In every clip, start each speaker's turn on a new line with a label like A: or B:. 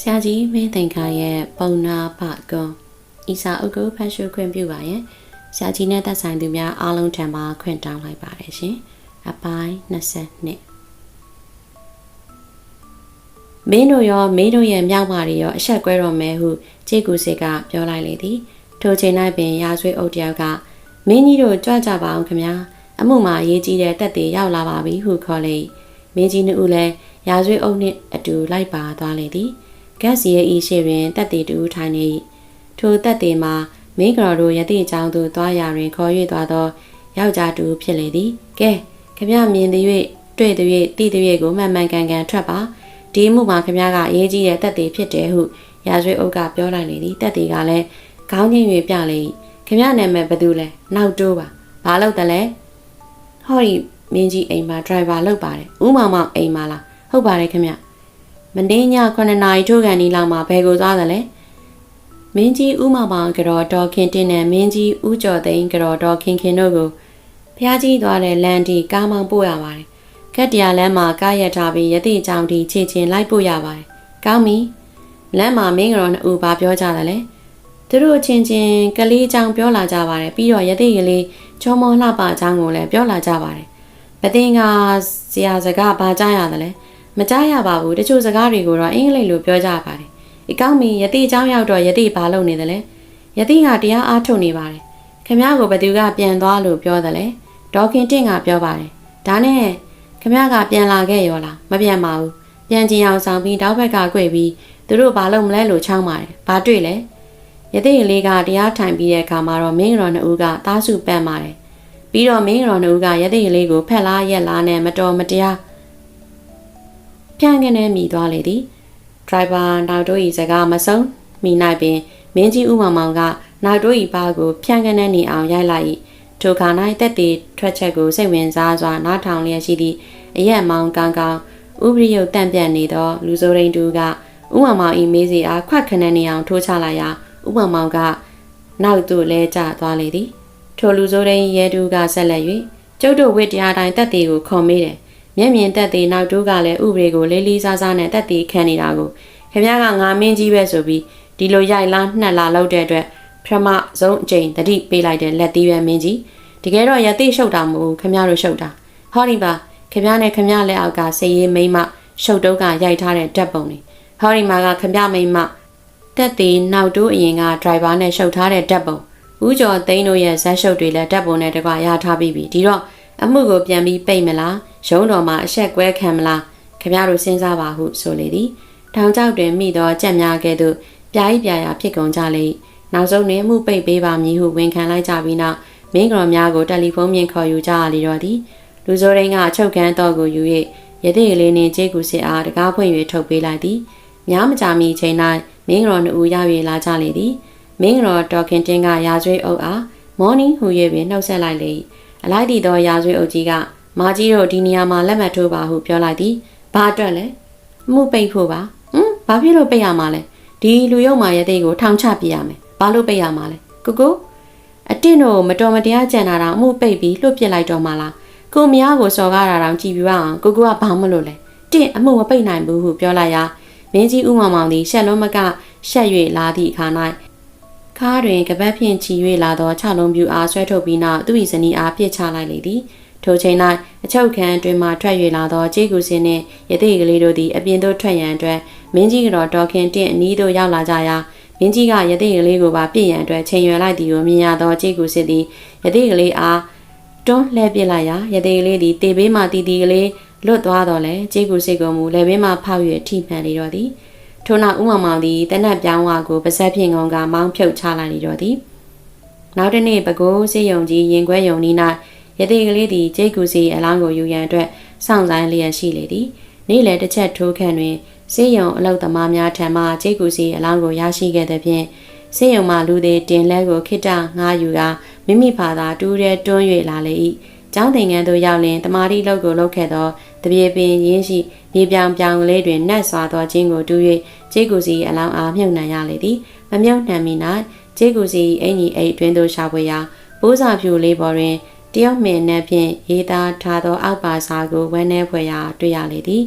A: ဆရာကြီးမင်းသင်္ခါရဲ့ပုံနာဖကွန်ဤစာအုပ်ကိုဖတ်ရှုခွင့်ပြုပါရဲ့ဆရာကြီးနဲ့သက်ဆိုင်သူများအားလုံးထံမှခွင့်တောင်းလိုက်ပါတယ်ရှင်အပိုင်း22မင်းတို့ရောမင်းတို့ရဲ့မြောက်ပါတွေရောအဆက်ကွဲတော်မယ်ဟုခြေကူစေကပြောလိုက်လေသည်ထိုချိန်၌ပင်ရာဇွေအုပ်တယောက်ကမင်းကြီးတို့ကြွကြပါအောင်ခင်ဗျာအမှုမှာအရေးကြီးတဲ့တက်တွေရောက်လာပါပြီဟုခေါ်လေမင်းကြီးနှစ်ဦးလည်းရာဇွေအုပ်နှင့်အတူလိုက်ပါသွားလေသည် ဂက်စီရဲ့ဤရှိတွင်တက်တွေတူထိုင်နေ၏ထိုတက်တွေမှာမင်းကတော်တို့ယတိအကြောင်းသို့သွားရာတွင်ခေါ်၍သွားသောယောက်ျားတူဖြစ်လေသည်ကဲခင်ဗျမြင်သည်၍တွေ့သည်၍သိသည်၍ကိုမှန်မှန်ကန်ကန်ထွက်ပါဒီမှုမှာခင်ဗျားကအရေးကြီးတဲ့တက်တွေဖြစ်တယ်ဟုရာဇွေအုပ်ကပြောလိုက်လေသည်တက်တွေကလည်းခေါင်းငိမ့်၍ပြလေ၏ခင်ဗျာနာမည်ဘယ်သူလဲနောက်တိုးပါဘာလို့တလဲဟောဒီမင်းကြီးအိမ်မှာဒရိုင်ဘာလုပ်ပါတယ်ဥမောင်မောင်အိမ်မှာလားဟုတ်ပါတယ်ခင်ဗျ မင်းည9နာရီထိုးကန်ဒီလောက်မှာဘယ်ကိုသွားသလဲမင်းကြီးဥမောင်မောင်ကြော်တော်ခင်တင်းနဲ့မင်းကြီးဥကျော်သိန်းကြော်တော်ခင်ခင်တို့ကိုဖះကြီးသွားတဲ့လမ်းတီကားမောင်းပို့ရပါတယ်ခက်တရားလမ်းမှာကားရထားပြီးယတိအကြောင်းတီချေချင်းလိုက်ပို့ရပါတယ်ကောင်းပြီလမ်းမှာမင်းကြော်နှစ်ဦးဘာပြောကြတယ်လဲသူတို့ချင်းချင်းကလေးအကြောင်းပြောလာကြပါတယ်ပြီးတော့ယတိကလေးချောမောလှပအကြောင်းကိုလည်းပြောလာကြပါတယ်ပတင်ကဆရာစကားဘာကြားရတယ်လဲ မကြားရပါဘူးတချို့စကားတွေကိုတော့အင်္ဂလိပ်လိုပြောကြပါတယ်အကောင်းမီယတိအကြောင်းရောက်တော့ယတိဘာလုပ်နေတယ်လဲယတိကတရားအားထုတ်နေပါတယ်ခမ ्या ကိုဘသူကပြန်သွားလို့ပြောတယ်လေဒေါခင်တင့်ကပြောပါတယ်ဒါနဲ့ခမ ्या ကပြန်လာခဲ့ရောလားမပြန်ပါဘူးပြန်ကျင်အောင်ဆောင်ပြီးတောက်ဘက်က꿰ပြီးသူတို့ဘာလုပ်မလဲလို့ချောင်းပါတယ်ဘာတွေ့လဲယတိကလေးကတရားထိုင်ပြီးတဲ့အခါမှာတော့မင်းရော်နှစ်ဦးကသားစုပန့်ပါတယ်ပြီးတော့မင်းရော်နှစ်ဦးကယတိကလေးကိုဖက်လားရက်လားနဲ့မတော်မတရား ဖြန့်ကနေမိသွားလေသည်ဒရိုင်ဘာနောက်တို့ဤစကားမဆုံးမိနိုင်ပင်မင်းကြီးဦးမောင်မောင်ကနောက်တို့ဤပါကိုဖြန့်ကနေနေအောင်ရိုက်လိုက်၏ထိုခါ၌တက်တည်ထွက်ချက်ကိုစိတ်ဝင်စားစွာနားထောင်လျက်ရှိသည့်အရက်မောင်ကောင်းကောင်းဥပရိယုတ်တန့်ပြန့်နေသော လူစိုးရင်းတူကဥမောင်မောင်ဤမေးစီအားခွက်ခနဲနေအောင်ထိုးချလိုက်ရာဥမောင်မောင်ကနောက်သို့လဲကျသွားလေသည်ထိုလူစိုးရင်းရဲတူကဆက်လက်၍ကျုပ်တို့ဝိတရားတိုင်းတက်တည်ကိုခေါ်မေးတယ် မျက်မြင်တက်သေးနောက်တိုးကလည်းဥပဒေကိုလေးလေးစားစားနဲ့တက်သေးခံနေတာကိုခင်ဗျားကငါမင်းကြီးပဲဆိုပြီးဒီလိုရိုက်လားနှက်လားလောက်တဲ့အတွက်ပထမဆုံးအချိန်တတိပေးလိုက်တဲ့လက်သေးပဲမင်းကြီးတကယ်တော့ရသိရှုပ်တာမဟုတ်ခင်ဗျားတို့ရှုပ်တာဟောဒီပါခင်ဗျားနဲ့ခင်ဗျားလက်အောက်ကစေးရေးမိမရှုပ်တုံးကရိုက်ထားတဲ့ဓာတ်ပုံတွေဟောဒီမှာကခင်ဗျားမိမတက်သေးနောက်တိုးအရင်ကဒရိုင်ဘာနဲ့ရှုပ်ထားတဲ့ဓာတ်ပုံဦးကျော်သိန်းတို့ရဲ့ဇက်ရှုပ်တွေလည်းဓာတ်ပုံနဲ့တကွာရထားပြီးပြီဒီတော့ အမှုကိုပြန်ပြီးပိတ်မလားရုံးတော်မှာအဆက်ကွဲခံမလားခင်ဗျားတို့စဉ်းစားပါဟုဆိုလေသည်ထောင်ချောက်တွင်မိသောကြက်များကဲ့သို့ပြားဤပြာရာဖြစ်ကုန်ကြလေနောက်ဆုံးတွင်မှုပိတ်ပေးပါမည်ဟုဝန်ခံလိုက်ကြပြီးနောက်မင်းကတော်များကိုတယ်လီဖုန်းမြင်ခေါ်ယူကြရလေတော့သည်လူစိုးရင်းကအချုပ်ခန်းတော့ကိုယူ၍ရသေးလေးနှင့်ကြေးကူစစ်အားတကားဖွင့်၍ထုတ်ပေးလိုက်သည်များမကြာမီချိန်၌မင်းကတော်နှစ်ဦးရောက်၍လာကြလေသည်မင်းကတော်တော်ခင်တင်းကရာကျွေးအုပ်အားမော်နင်းဟူ၍ပင်နှုတ်ဆက်လိုက်လေ အလိုက်တည်သောရာကျွေးအုပ်ကြီးကမာကြီးတို့ဒီနေရာမှာလက်မှတ်ထိုးပါဟုပြောလိုက်သည်ဘာအတွက်လဲမှုပိတ်ဖို့ပါဟမ်ဘာဖြစ်လို့ပိတ်ရမှာလဲဒီလူရုံမာရဲ့တိတ်ကိုထောင်ချပြရမယ်ဘာလို့ပိတ်ရမှာလဲကိုကိုအတင့်တို့မတော်မတရားကြံတာတော့အမှုပိတ်ပြီးလွတ်ပစ်လိုက်တော့မှလားကိုမယားကိုစော်ကားတာတောင်ကြည်ပြပါအောင်ကိုကိုကဘာမလို့လဲတင့်အမှုမပိတ်နိုင်ဘူးဟုပြောလိုက်ရာမင်းကြီးဥမောင်မောင်သည်ရှက်လုံးမကရှက်၍လာသည့်အခါ၌ ခါတွင်ကပတ်ဖြင့်ချီ၍လာသောခြေလုံးပြူအားဆွဲထုတ်ပြီးနောက်သူ့၏ဇနီးအားပြစ်ချလိုက်လေသည်ထိုချိန်၌အချုပ်ခန်းအတွင်းမှထွက်၍လာသောကြေးကူစင်းနှင့်ရသေးကလေးတို့သည်အပြင်သို့ထွက်ရန်အတွက်မင်းကြီးကတော့တော်ခင်တင့်အနီးသို့ရောက်လာကြရာမင်းကြီးကရသေးကလေးကိုပါပြည့်ရန်အတွက်ချိန်ရွယ်လိုက်သည်ကိုမြင်ရသောကြေးကူစစ်သည်ရသေးကလေးအားတွန်းလှည့်ပစ်လိုက်ရာရသေးကလေးသည်တေဘေးမှတီတီကလေးလွတ်သွားတော့လဲကြေးကူစစ်ကမူလက်ဘေးမှဖောက်၍ထိမှန်လေတော့သည် ထို့နောက်ဥမမောင်သည်တနက်ပြောင်းဝါကိုပါဇက်ဖြင့်ငုံကမောင်းဖြုတ်ချလိုက်လေတော့သည်နောက်တစ်နေ့ပကိုးစေယုံကြီးရင်ခွဲယုံနီး၌ရသေးကလေးသည်ကျိတ်ကူစီအလောင်းကိုယူရန်အတွက်စောင့်ဆိုင်လျက်ရှိလေသည်နေ့လယ်တစ်ချက်ထိုးခန့်တွင်စေယုံအလုတ်သမားများထံမှကျိတ်ကူစီအလောင်းကိုရရှိခဲ့တဲ့ဖြင့်စေယုံမှလူသေးတင်လဲကိုခိတ္တငားယူကမိမိဖာသာတူးရဲတွန်း၍လာလေ၏ကျောင်းသင်ငန်းသို့ရောက်လင်တမာတိလောက်ကိုလောက်ခဲ့သောတပြေပင်ရင်းရှိမြေပြောင်ပြောင်လေးတွင်နတ်စွာသောချင်းကိုတူး၍ ကျိတ်ကူစီအလောင်းအားမြုပ်နှံရလေသည်မမြုပ်နှံမီ၌ကျိတ်ကူစီအင်ကြီးအိတ်တွင်သို့ရှာဖွေရာပိုးစာဖြူလေးပေါ်တွင်တယောက်မင်းနဲ့ဖြင့်ရေးသားထားသောအောက်ပါစာကိုဝမ်းနည်းဖွယ်ရာတွေ့ရလေသည်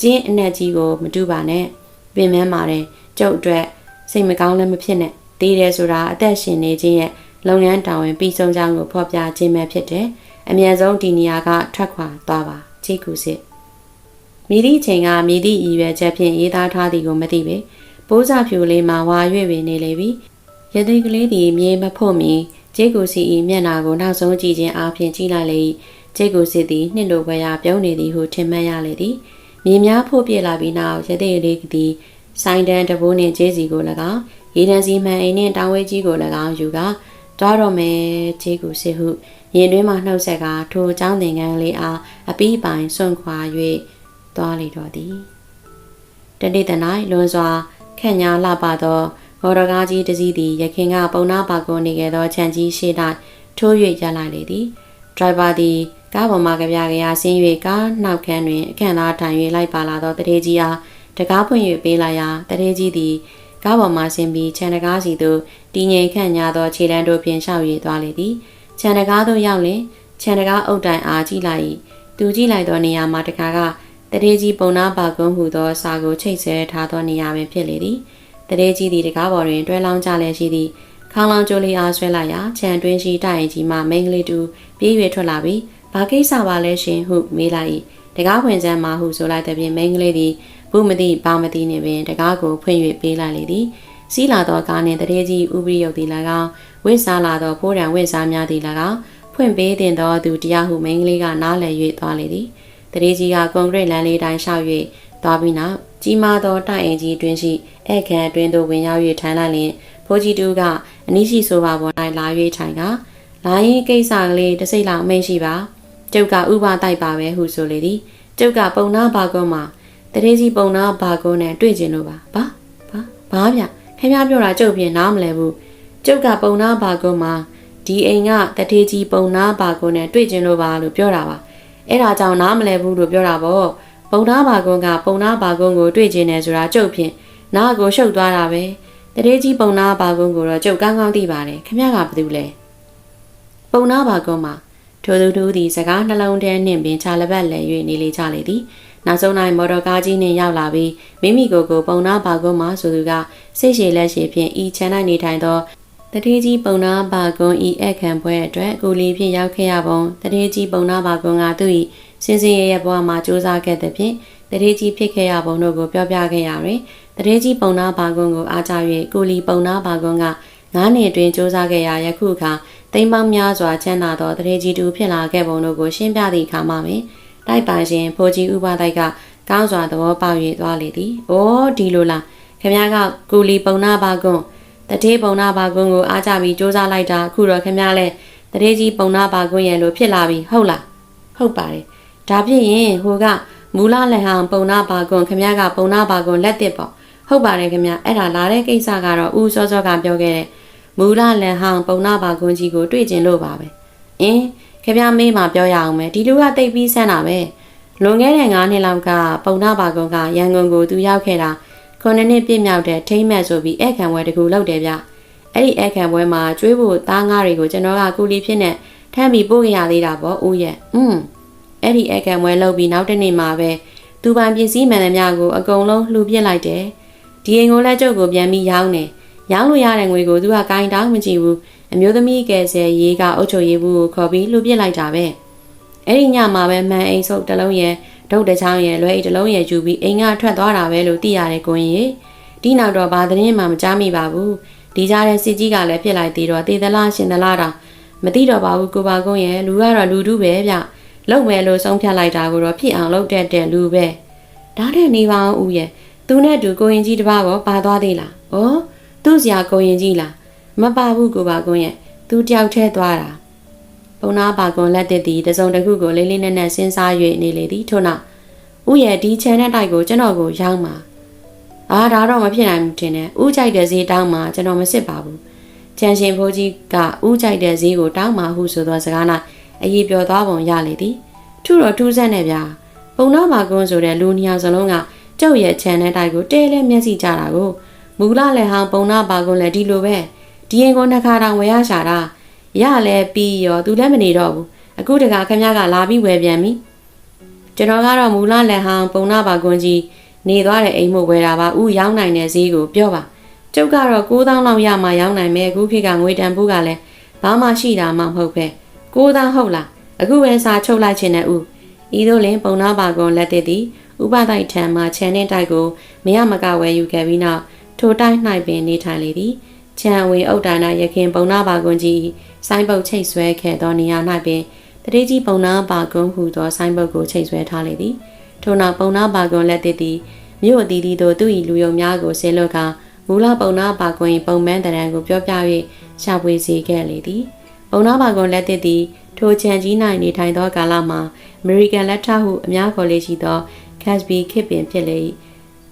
A: ကျင်းအနက်ကြီးကိုမတူပါနဲ့မပင်မန်းပါတယ်ကျုပ်အတွက်စိတ်မကောင်းလည်းမဖြစ်နဲ့တည်တယ်ဆိုတာအသက်ရှင်နေခြင်းရဲ့လုပ်ငန်းတာဝန်ပြီးဆုံးကြောင်းကိုဖော်ပြခြင်းပဲဖြစ်တယ်အမြန်ဆုံးဒီနေရာကထွက်ခွာသွားပါချီကူစစ် မိသည့်ချိန်ကမိသည့်ရည်ရွယ်ချက်ဖြင့်ရေးသားထားသည်ကိုမသိပေပိုးစာဖြူလေးမှာဝါ၍ပင်နေလေပြီရသိကလေးသည်မြေမဖို့မီဂျေကူစီ၏မျက်နှာကိုနောက်ဆုံးကြည့်ခြင်းအပြင်ကြည့်လိုက်လေ၏ဂျေကူစီသည်နှစ်လိုပဲရပြုံးနေသည်ဟုထင်မှတ်ရလေသည်မြေများဖို့ပြလာပြီးနောက်ရသိကလေးသည်ဆိုင်တန်တဘိုးနှင့်ဂျေးစီကို၎င်းရေတံစီမှန်အိမ်နှင့်တာဝဲကြီးကို၎င်းယူကားတွားတော့မယ်ခြေကူစစ်ဟုရင်တွင်းမှနှုတ်ဆက်ကထိုအကြောင်းသင်ခန်းလေးအားအပီးပိုင်စွန့်ခွာ၍ သွားလေတော့သည်တနေ့တ၌လွန်စွာခန့်ညာလှပသောမော်တော်ကားကြီးတစ်စီးသည်ရခင်ကပုံနာပါကုန်နေခဲ့သောခြံကြီးရှိ၌ထိုး၍ရပ်လိုက်လေသည်ဒရိုင်ဘာသည်ကားပေါ်မှကြပြကြရာဆင်း၍ကားနောက်ခန်းတွင်အခန့်သားထိုင်၍လိုက်ပါလာသောတရေကြီးအားတကားဖွင့်၍ပေးလိုက်ရာတရေကြီးသည်ကားပေါ်မှဆင်းပြီးခြံတကားစီသို့တည်ငြိမ်ခန့်ညာသောခြေလမ်းတို့ဖြင့်ရှောက်၍သွားလေသည်ခြံတကားသို့ရောက်လျင်ခြံတကားအုပ်တိုင်အားကြည့်လိုက်၏သူကြည့်လိုက်သောနေရာမှာတခါက တရေကြီးပုံနာပါကုန်းဟုသောစာကိုချိတ်ဆဲထားသောနေရာပင်ဖြစ်လေသည်တရေကြီးသည်တကားပေါ်တွင်တွဲလောင်းကြလျက်ရှိသည်ခေါင်းလောင်းကြိုးလေးအားဆွဲလိုက်ရာခြံတွင်းရှိတိုင်ရင်ကြီးမှမိန်းကလေးတူပြေး၍ထွက်လာပြီးဘာကိစ္စပါလဲရှင်ဟုမေးလိုက်၏တကားဖွင့်စမ်းမှာဟုဆိုလိုက်တဲ့ပြင်မိန်းကလေးသည်ဘူးမသိဘာမသိနေပင်တကားကိုဖွင့်၍ပေးလိုက်လေသည်စီးလာသောကားနှင့်တရေကြီးဥပရိယုတ်သည်၎င်းဝိစားလာသောဖိုးတံဝိစားများသည်၎င်းဖွင့်ပေးတင်သောသူတရားဟုမိန်းကလေးကနားလည်၍သွားလေသည် တရေကြီးကကွန်ကရစ်လမ်းလေးတိုင်းလျှောက်၍သွားပြီးနောက်ကြီးမားသောတိုင်အင်ကြီးတွင်ရှိဧကန်အတွင်းသို့ဝင်ရောက်၍ထိုင်လိုက်လျင်ဖိုးကြီးတူကအနီးရှိဆိုပါပေါ်၌လာ၍ထိုင်ကလာရင်ကိစ္စကလေးတစ်စိတ်လောက်အမိန့်ရှိပါကျုပ်ကဥပတိုက်ပါပဲဟုဆိုလေသည်ကျုပ်ကပုံနာဘာကုန်းမှာတရေကြီးပုံနာဘာကုန်းနဲ့တွေ့ကျင်လို့ပါဘာဘာဘာဗျခင်ဗျားပြောတာကျုပ်ပြင်နားမလဲဘူးကျုပ်ကပုံနာဘာကုန်းမှာဒီအိမ်ကတထေးကြီးပုံနာဘာကုန်းနဲ့တွေ့ကျင်လို့ပါလို့ပြောတာပါ အဲ့ဒါကြောင့်နားမလဲဘူးလို့ပြောတာပေါ့ပုံနာဘာကုန်းကပုံနာဘာကုန်းကိုတွေ့ကျင်တယ်ဆိုတာကျုပ်ဖြင့်နားကိုရှုပ်သွားတာပဲတရေကြီးပုံနာဘာကုန်းကိုတော့ကျုပ်ကောင်းကောင်းသိပါတယ်ခင်ဗျားကဘာလုပ်လဲပုံနာဘာကုန်းမှာထိုသူတို့သည်စကားနှလုံးထဲနှင့်ပင်ခြာလက်ပတ်လဲ၍နေလေကြလေသည်နောက်ဆုံး၌မော်တော်ကားကြီးနှင့်ရောက်လာပြီးမိမိကိုယ်ကိုပုံနာဘာကုန်းမှာဆိုသူကစိတ်ရှည်လက်ရှည်ဖြင့်ဤချမ်း၌နေထိုင်သော တတိကြီးပုံနာဘာကွန်ဤအခန့်ပွဲအတွက်ကိုလီဖြင့်ရောက်ခဲ့ရပုံတတိကြီးပုံနာဘာကွန်ကသူ၏စင်စင်ရရဲ့ဘဝမှာစူးစမ်းခဲ့တဲ့ဖြင့်တတိကြီးဖြစ်ခဲ့ရပုံတို့ကိုပြောပြခဲ့ရတွင်တတိကြီးပုံနာဘာကွန်ကိုအားကြ၍ကိုလီပုံနာဘာကွန်ကငါးနှစ်အတွင်းစူးစမ်းခဲ့ရယခုအခါတိမ်ပေါင်းများစွာချမ်းသာသောတရေကြီးတူဖြစ်လာခဲ့ပုံတို့ကိုရှင်းပြသည့်အခါမှာပင်တိုက်ပါရှင်ဖိုးကြီးဥပတိုက်ကကောင်းစွာသဘောပေါက်၍သွားလေသည်။အိုးဒီလိုလားခင်ဗျားကကူလီပုံနာပါကွန်း တတိပုံနာပါကွန်းကိုအားကြပြီးစူးစမ်းလိုက်တာအခုတော့ခင်ဗျားလဲတတိကြီးပုံနာပါကွန်းရဲ့လိုဖြစ်လာပြီဟုတ်လားဟုတ်ပါတယ်ဒါဖြစ်ရင်ဟိုကမူလလက်ဟောင်ပုံနာပါကွန်းခင်ဗျားကပုံနာပါကွန်းလက်တစ်ပေါ့ဟုတ်ပါတယ်ခင်ဗျာအဲ့ဒါလာတဲ့ကိစ္စကတော့ဦးစောစောကပြောခဲ့တဲ့မူလလက်ဟောင်ပုံနာပါကွန်းကြီးကိုတွေ့ကျင်လို့ပါပဲအင်းခင်ဗျားမေးမှပြောရအောင်မယ်ဒီလူကတိတ်ပြီးဆန်းတာပဲလွန်ခဲ့တဲ့9နှစ်လောက်ကပုံနာပါကွန်ကရန်ကုန်ကိုသူရောက်ခဲ့တာ ခုနှစ်နှစ်ပြည့်မြောက်တဲ့ထိမ့်မက်ဆိုပြီးအခမ်းပွဲတကူလုပ်တယ်ဗျအဲ့ဒီအခမ်းပွဲမှာကျွေးဖို့သားငါးတွေကိုကျွန်တော်ကကူလီဖြစ်နေထမ်းပြီးပို့ခဲ့ရသေးတာပေါ့ဦးရဲ့อืมအဲ့ဒီအခမ်းပွဲလုပ်ပြီးနောက်တစ်နေ့မှာပဲသူပိုင်ပစ္စည်းမှန်သမျှကိုအကုန်လုံးလှူပစ်လိုက်တယ်ဒီအိမ်ကိုလက်ကျုပ်ကိုပြန်ပြီးရောင်းတယ်ရောင်းလို့ရတဲ့ငွေကိုသူကဂိုင်းတောင်းမကြည့်ဘူးအမျိုးသမီးကယ်ဆယ်ရေးကအုပ်ချုပ်ရေးဘူးကိုခေါ်ပြီးလှူပစ်လိုက်တာပဲအဲ့ဒီညမှာပဲမန်အိမ်ဆုပ်တစ်လုံးရဲ့ ဒုတ်တစ်ချောင်းရဲ့လွဲအိတ်တစ်လုံးရဲ့ယူပြီးအိမ်ကထွက်သွားတာပဲလို့သိရတယ်ကိုရင်ရေဒီနောက်တော့ဘာသတင်းမှမကြားမိပါဘူးဒီကြားတဲ့စစ်ကြီးကလည်းပြစ်လိုက်သေးတော့တေသလားရှင်သလားတောင်မသိတော့ပါဘူးကိုပါကုန်းရဲ့လူကတော့လူတူးပဲဗျလုံမယ်လို့ဆုံးဖြတ်လိုက်တာကိုတော့ဖြစ်အောင်လုပ်တတ်တဲ့လူပဲဒါနဲ့နေပါအောင်ဦးရဲ့သူနဲ့တူကိုရင်ကြီးတပားကောပါသွားသေးလားဩသူ့စရာကိုရင်ကြီးလားမပါဘူးကိုပါကွန်းရဲ့သူတယောက်ထဲသွားတာပုံ နာပါကွန်လက်တစ်သည်တစုံတစ်ခုကိုလေးလေးနက်နက်စဉ်းစား၍နေလေသည်ထို့နောက်ဥရဲ့ဒီချန်တဲ့တိုက်ကိုကျွန်တော်ကိုရောင်းပါအာဒါတော့မဖြစ်နိုင်ဘူးထင်တယ်ဥကြိုက်တဲ့ဈေးတောင်းမှာကျွန်တော်မစစ်ပါဘူးချန်ရှင်ဖိုးကြီးကဥကြိုက်တဲ့ဈေးကိုတောင်းမှာဟုဆိုသောစကား၌အရေးပြောသွားပုံရလေသည်ထူတော့ထူးဆန်းနေဗျာပုံနာပါကွန်ဆိုတဲ့လူနှစ်ယောက်စလုံးကကျုပ်ရဲ့ချန်တဲ့တိုက်ကိုတဲလဲမျက်စိကြတာကိုမူလလည်းဟောင်းပုံနာပါကွန်လည်းဒီလိုပဲဒီရင်ကိုနှစ်ခါတောင်ဝယ်ရရှာတာ ရလဲပြီးရောသူလည်းမနေတော့ဘူးအခုတခါခမရကလာပြီးဝယ်ပြန်ပြီကျွန်တော်ကတော့မူလလက်ဟောင်းပုံနာပါကွန်ကြီးနေသွားတဲ့အိမ်မို့ဝယ်တာပါဥရောင်းနိုင်တဲ့ဈေးကိုပြောပါကျုပ်ကတော့9000လောက်ရမှရောင်းနိုင်မယ်အခုခေတ်ကငွေတန်ဖိုးကလည်းဘာမှရှိတာမှမဟုတ်ပဲ9000ဟုတ်လားအခုပဲစာချုပ်လိုက်ခြင်းနဲ့ဥဤသို့လင်ပုံနာပါကွန်လက်တည်သည်ဥပတိုက်ထံမှခြံနှင်းတိုက်ကိုမရမကဝယ်ယူခဲ့ပြီးနောက်ထိုတိုက်၌ပင်နေထိုင်လေသည် ခြံဝင်အုတ်တိုင်၌ရခင်ပုံနာပါကွန်ကြီးစိုင်းပုတ်ချိတ်ဆွဲခဲ့သောနေရာ၌ပင်တတိကြီးပုံနာပါကွန်ဟူသောစိုင်းပုတ်ကိုချိတ်ဆွဲထားလေသည်ထို့နောက်ပုံနာပါကွန်လက်တည်သည်မြို့အသီးသီးသို့သူ၏လူယုံများကိုဆင်းလွတ်ကာမူလပုံနာပါကွန်၏ပုံမှန်တရံကိုပြောပြ၍ရှာဖွေစေခဲ့လေသည်ပုံနာပါကွန်လက်တည်သည်ထိုခြံကြီး၌နေထိုင်သောကာလမှာအမေရိကန်လက်ထဟုအများခေါ်လေရှိသော Casby ခေတ်ပင်ဖြစ်လေ၏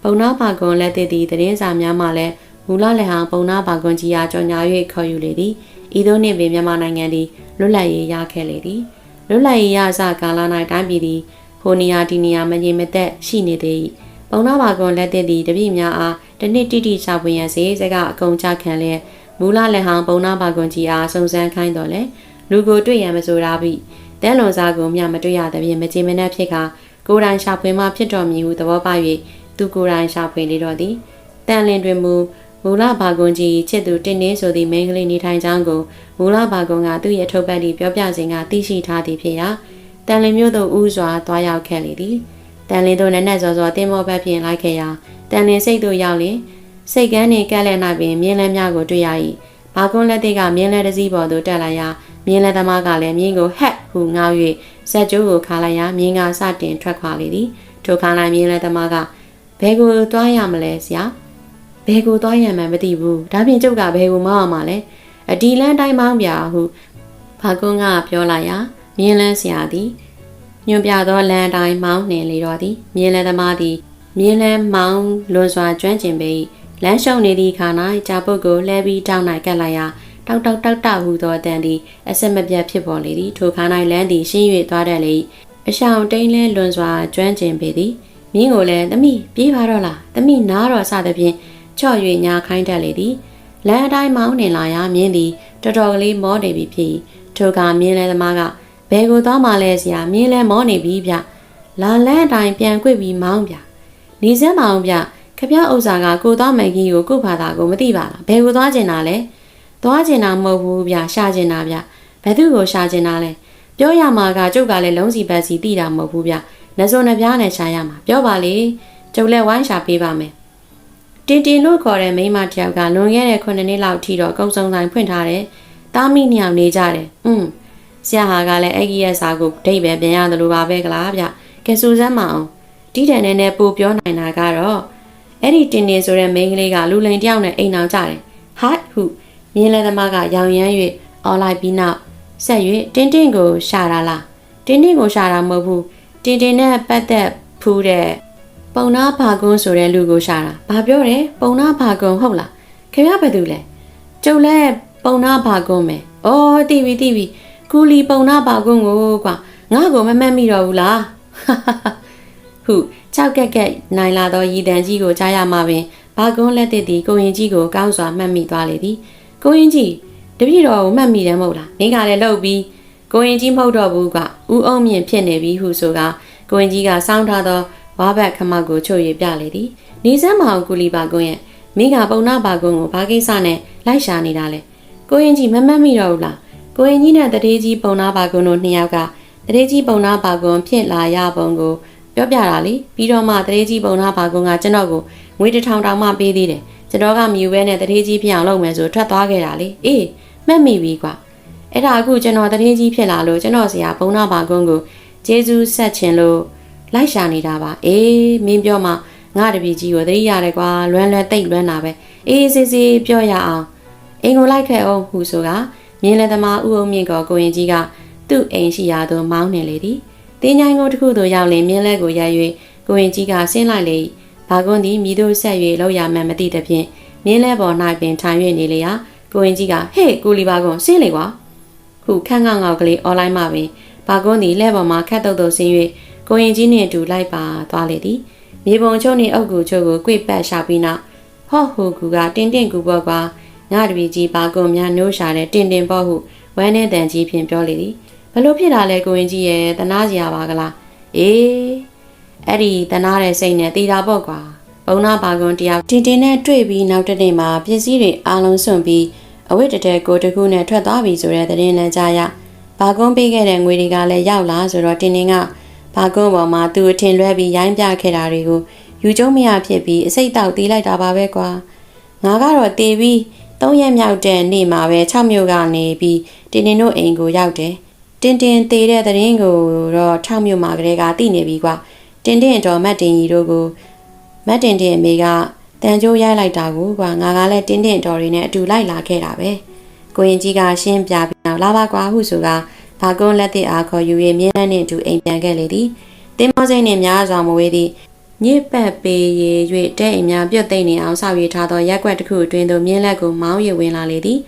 A: ပုံနာပါကွန်လက်တည်သည့်သတင်းစာများမှလည်း မူလလက်ဟောင်ပုံနာပါကွန်ကြီးအားကြော်ညာ၍ခေါ်ယူလေသည်ဤသို့နှင့်ပင်မြန်မာနိုင်ငံသည်လွတ်လပ်ရေးရခဲ့လေသည်လွတ်လပ်ရေးရစကာလ၌တိုင်းပြည်သည်ဟိုနေရာဒီနေရာမငြိမ်မသက်ရှိနေသေး၏ပုံနာပါကွန်လက်တည်သည့်တပည့်များအားတနစ်တိတိချပွင့်ရစေစကအကုန်ချခံလျက်မူလလက်ဟောင်ပုံနာပါကွန်ကြီးအားစုံစမ်းခိုင်းတော်လဲလူကိုတွေ့ရန်မဆိုတာပြီးတန်းလွန်စားကိုမျှမတွေ့ရသဖြင့်မကြေမနက်ဖြစ်ကကိုယ်တိုင်ရှာဖွေမှဖြစ်တော်မူဟုသဘောပေါက်၍သူကိုယ်တိုင်ရှာဖွေလေတော့သည်တန်လင်တွင်မူ မူလဘာကွန်ကြီးချစ်သူတင်းတင်းဆိုသည့်မိန်းကလေးနေထိုင်ကြောင်းကိုမူလဘာကွန်ကသူ့ရဲ့ထုတ်ပတ်သည့်ပြောပြစဉ်ကသိရှိထားသည်ဖြစ်ရာတန်လင်မြို့သို့ဥစွာသွားရောက်ခဲ့လေသည်တန်လင်တို့နဲ့နဲ့စောစောတင်းမောဘက်ဖြင့်လိုက်ခဲ့ရာတန်လင်စိတ်တို့ရောက်လင်စိတ်ကန်းနှင့်ကက်လက်၌ပင်မြင်းလဲများကိုတွေ့ရ၏ဘာကွန်လက်တွေကမြင်းလဲတစ်စီးပေါ်သို့တက်လာရာမြင်းလက်သမားကလည်းမြင်းကိုဟက်ဟုငေါ၍ဇက်ကျိုးကိုခါလိုက်ရာမြင်းကစတင်ထွက်ခွာလေသည်ထိုခါလိုက်မြင်းလက်သမားကဘယ်ကိုသွားရမလဲဆရာ ဘယ်ကိုသွားရမှန်းမသိဘူးဒါပြင်ကျုပ်ကဘယ်ကိုမောင်းရမှာလဲအဒီလန်းတိုင်းမောင်းပြဟုဘာကွန်းကပြောလိုက်ရာမြင်းလန်းဆရာသည်ညွန်ပြသောလမ်းတိုင်းမောင်းနှင်လေတော့သည်မြင်းလက်သမားသည်မြင်းလန်းမောင်းလွန်စွာကျွမ်းကျင်ပေလမ်းရှုံနေသည့်ခါ၌ဂျာပုတ်ကိုလဲပြီးတောင်းနိုင်ကပ်လိုက်ရာတောက်တောက်တောက်တောက်ဟူသောအတန်သည်အဆက်မပြတ်ဖြစ်ပေါ်လေသည်ထိုခါ၌လမ်းသည်ရှင်း၍သွားတတ်လေအရှောင်တိန်လဲလွန်စွာကျွမ်းကျင်ပေသည်မြင်းကိုလည်းသမီးပြေးပါတော့လားသမီးနားတော့စသဖြင့် ချော့၍ညာခိုင်းတတ်လေသည်လမ်းအတိုင်းမောင်းနေလာရာမြင်းသည်တော်တော်ကလေးမောနေပြီဖြစ်ထိုကမြင်းလဲသမားကဘယ်ကိုသွားမှလဲဆရာမြင်းလဲမောနေပြီဗျလာလန်းအတိုင်းပြန်꿰ပြီးမောင်းဗျနေစမ်းမအောင်ဗျခပြဥစ္စာကကိုသွားမယ်ကြီးကိုကို့ဘာသာကိုမသိပါလားဘယ်ကိုသွားကျင်တာလဲသွားကျင်တာမဟုတ်ဘူးဗျရှာကျင်တာဗျဘယ်သူကိုရှာကျင်တာလဲပြောရမှာကကျုပ်ကလည်းလုံးစီပတ်စီတိတာမဟုတ်ဘူးဗျနှစုံနှပြားနဲ့ရှာရမှာပြောပါလေကျုပ်လည်းဝိုင်းရှာပေးပါမယ် တင်တင်လို့ခေါ်တဲ့မိန်းမတစ်ယောက်ကလွန်ခဲ့တဲ့9နှစ်လောက်ထိတော့ကုံစုံဆိုင်ဖွင့်ထားတယ်တားမိနှစ်ယောက်နေကြတယ်อืมဆရာဟာကလည်းအဲ့ဒီရဲ့စာကိုဒိတ်ပဲပြန်ရတယ်လို့ပါပဲကလားဗျကဲစူစမ်းမအောင်တီးတယ်နဲ့နဲ့ပို့ပြောနိုင်တာကတော့အဲ့ဒီတင်တင်ဆိုတဲ့မိန်းကလေးကလူလိန်တယောက်နဲ့အိမ်အောင်ကြတယ်ဟာဟုမြင်းလဲသမားကရောင်ရမ်း၍အော်လိုက်ပြီးနောက်ဆက်၍တင်းတင်းကိုရှာတာလားတင်းတင်းကိုရှာတာမဟုတ်ဘူးတင်းတင်းနဲ့ပတ်သက်ဖူးတဲ့ ပုံနာဘာကွန်းဆိုတဲ့လူကိုရှာတာဘာပြောတယ်ပုံနာဘာကွန်းဟုတ်လားခင်ဗျားဘယ်သူလဲကျုပ်လဲပုံနာဘာကွန်းမယ်အော်တီးပြီတီးပြီကူလီပုံနာဘာကွန်းကိုကွာငါ့ကိုမမှတ်မိတော့ဘူးလားဟုချောက်ကက်ကက်နိုင်လာသောရည်တန်ကြီးကိုကြားရမှပင်ဘာကွန်းလက်သစ်သည်ကိုရင်ကြီးကိုကောင်းစွာမှတ်မိသွားလေသည်ကိုရင်ကြီးတပည့်တော်ကိုမှတ်မိတယ်မဟုတ်လားနင်းကလည်းလှုပ်ပြီးကိုရင်ကြီးမဟုတ်တော့ဘူးကဥအောင်မြင့်ဖြစ်နေပြီဟုဆိုကကိုရင်ကြီးကစောင်းထားသော ဝါဘက်ခမကိုချုပ်ရပြလေသည်နေစမ်းမအောင်ကူလီပါကွန်းရဲ့မိကပုံနာပါကွန်းကိုဘာကိစ္စနဲ့လိုက်ရှာနေတာလဲကိုရင်ကြီးမမှတ်မိတော့ဘူးလားကိုရင်ကြီးနဲ့တတိကြီးပုံနာပါကွန်းတို့နှစ်ယောက်ကတတိကြီးပုံနာပါကွန်းဖြစ်လာရပုံကိုပြောပြတာလေပြီးတော့မှတတိကြီးပုံနာပါကွန်းကကျွန်တော်ကိုငွေတစ်ထောင်တောင်မှပေးသေးတယ်ကျွန်တော်ကမြူဘဲနဲ့တတိကြီးဖြစ်အောင်လုပ်မယ်ဆိုထွက်သွားခဲ့တာလေအေးမှတ်မိပြီကွာအဲ့ဒါအခုကျွန်တော်တတိကြီးဖြစ်လာလို့ကျွန်တော်ဆရာဘုံနာပါကုန်းကိုဂျေဇူးဆက်ချင်လို့ လိုက်ရှာနေတာပါအေးမင်းပြောမှငါတပည့်ကြီးကိုတတိရတယ်ကွာလွမ်းလွမ်းတိတ်လွမ်းတာပဲအေးစစ်စစ်ပြောရအောင်အင်ကိုလိုက်ခဲ့အောင်ဟုဆိုကမြင်းလက်သမားဥအောင်မြင့်ကောကိုရင်ကြီးကသူ့အိမ်ရှိရာသို့မောင်းနေလေသည်တင်းချိုင်းကိုတစ်ခုသို့ရောက်လင်မြင်းလက်ကိုရိုက်၍ကိုရင်ကြီးကဆင်းလိုက်လေ၏ဘာကွန်းသည်မိတို့ဆက်၍လောက်ရမှန်မသိတဲ့ဖြင့်မြင်းလဲပေါ်၌ပင်ထိုင်၍နေလေရာကိုရင်ကြီးကဟေ့ကိုလီဘာကွန်းဆင်းလေကွာခုခန့်ငေါငေါကလေးအွန်လိုင်းမှာပင်ဘာကွန်းသည်လဲပေါ်မှာခတ်တုတ်တုတ်ဆင်း၍ ကိုရင်ကြီးနှင့်အတူလိုက်ပါသွားလေသည်မြေပုံချုံနှင့်အုပ်ကူချို့ကိုကြွေပတ်ရှာပြီးနောက်ဟော့ဟူကူကတင်းတင်းကူပေါ်ကငါတပီကြီးဘာကွန်းများနိုးရှာတဲ့တင်းတင်းပေါ့ဟုဝမ်းနဲ့တန်ကြီးဖြင့်ပြောလေသည်ဘလို့ဖြစ်တာလဲကိုရင်ကြီးရဲ့တနာစရာပါကလားအေးအဲ့ဒီတနာတဲ့စိတ်နဲ့တည်တာပေါ့ကွာဘုံနာဘာကွန်တယောက်တင်တင်နဲ့တွေ့ပြီးနောက်တစ်နေ့မှာပစ္စည်းတွေအားလုံးစွန့်ပြီးအဝိတ္တတဲကိုတခုနဲ့ထွက်သွားပြီဆိုတဲ့သတင်းနဲ့ကြားရဘာကွန်ပေးခဲ့တဲ့ငွေတွေကလည်းရောက်လာဆိုတော့တင်တင်က ဘာကွန်ပေါ်မှာသူအထင်လွဲပြီးရိုင်းပြခဲ့တာတွေကိုယူကျုံမရဖြစ်ပြီးအစိတ်တောက်တီးလိုက်တာပါပဲကွာငါကတော့တေးပြီး၃ရက်မြောက်တဲ့နေ့မှာပဲ6မြို့ကနေပြီးတင်တင်တို့အိမ်ကိုရောက်တယ်တင်တင်သေးတဲ့သတင်းကိုတော့6မြို့မှာကလေးကသိနေပြီကွာတင်တင်တော်မတ်တင်ကြီးတို့ကိုမတ်တင်တင်အမေကတန်ကြိုးရိုက်လိုက်တာကိုကွာငါကလည်းတင်းတင်တော်တွေနဲ့အတူလိုက်လာခဲ့တာပဲကိုရင်ကြီးကရှင်းပြပြီးတော့လာပါကွာဟုဆိုက ဘာကုန်းလက်သစ်အားခေါ်ယူ၍မြင်းလန်းနှင့်အတူအိမ်ပြန်ခဲ့လေသည်တင်းမောစိတ်နှင့်များစွာမဝေးသည့်ညစ်ပတ်ပေးရ၍တဲ့အိမ်များပြုတ်သိမ့်နေအောင်ဆောက်ရထားသောရက်ွက်တစ်ခုအတွင်းသို့မြင်းလက်ကိုမောင်းရဝင်လာလေသည်